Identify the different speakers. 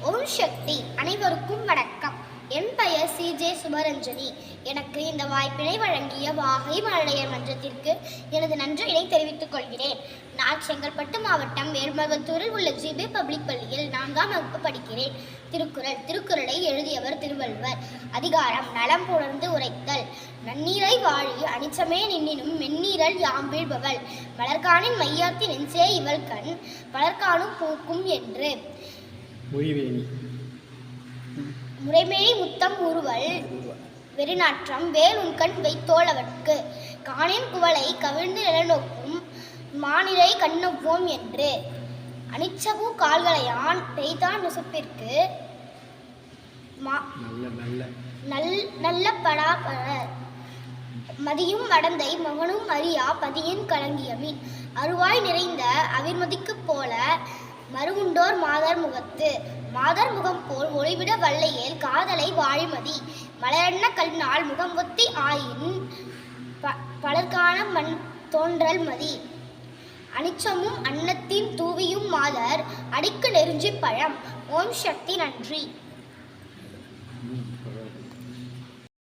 Speaker 1: ஓம் சக்தி அனைவருக்கும் வணக்கம். என் பெயர் சி. ஜே. சுபரஞ்சனி எனக்கு இந்த வாய்ப்பினை வழங்கிய வாகை மழலையர் மன்றத்திற்கு எனது நன்றியினை தெரிவித்துக் கொள்கிறேன். நான் செங்கல்பட்டு மாவட்டம் வேர்மகத்தூரில் உள்ள ஜிபி பப்ளிக் பள்ளியில் நான்காம் வகுப்பு படிக்கிறேன். திருக்குறள் திருக்குறளை எழுதியவர் திருவள்ளுவர். அதிகாரம் நலம் புணர்ந்து உரைத்தல். நன்னீரை வாழி அனிச்சமே நின்னினும் மென்னீரல் யாம்பிழ்பவள் மலர்கானின் மையாத்தி நெஞ்சே இவள் கண். மலர்கானும் பூக்கும் என்று.
Speaker 2: மொழிவேணி.
Speaker 1: முறைமேனி முத்தம் உருவல் வெறிநாற்றம் வேல் உண்கண் வைத்தோளவர்க்கு காணின் குவளை கவிழ்ந்து நிலநோக்கும் மானிலை கண்ணொவ்வோம் என்று அனிச்சபூ கால்களையான் பெய்தான் நுசுப்பிற்கு
Speaker 2: நல்ல நல்ல.
Speaker 1: நல் நல்ல படாபர மதியும் மடந்தை மகனும் அறியா பதியின் கலங்கியமின் அருவாய் நிறைந்த அவிர்மதிக்குப் போல மறுகுண்டோர் மாதர் முகத்து மாதர் முகம் போல் ஒளிவிட வல்லையேல் காதலை வாழிமதி. மலரண்ண கல் நாள் முகம் ஒத்தி ஆயின் ப பலர்கான மண் தோன்றல் மதி. அனிச்சமும் அன்னத்தின் தூவியும் மாதர் அடிக்கு நெருஞ்சி பழம். ஓம் சக்தி நன்றி.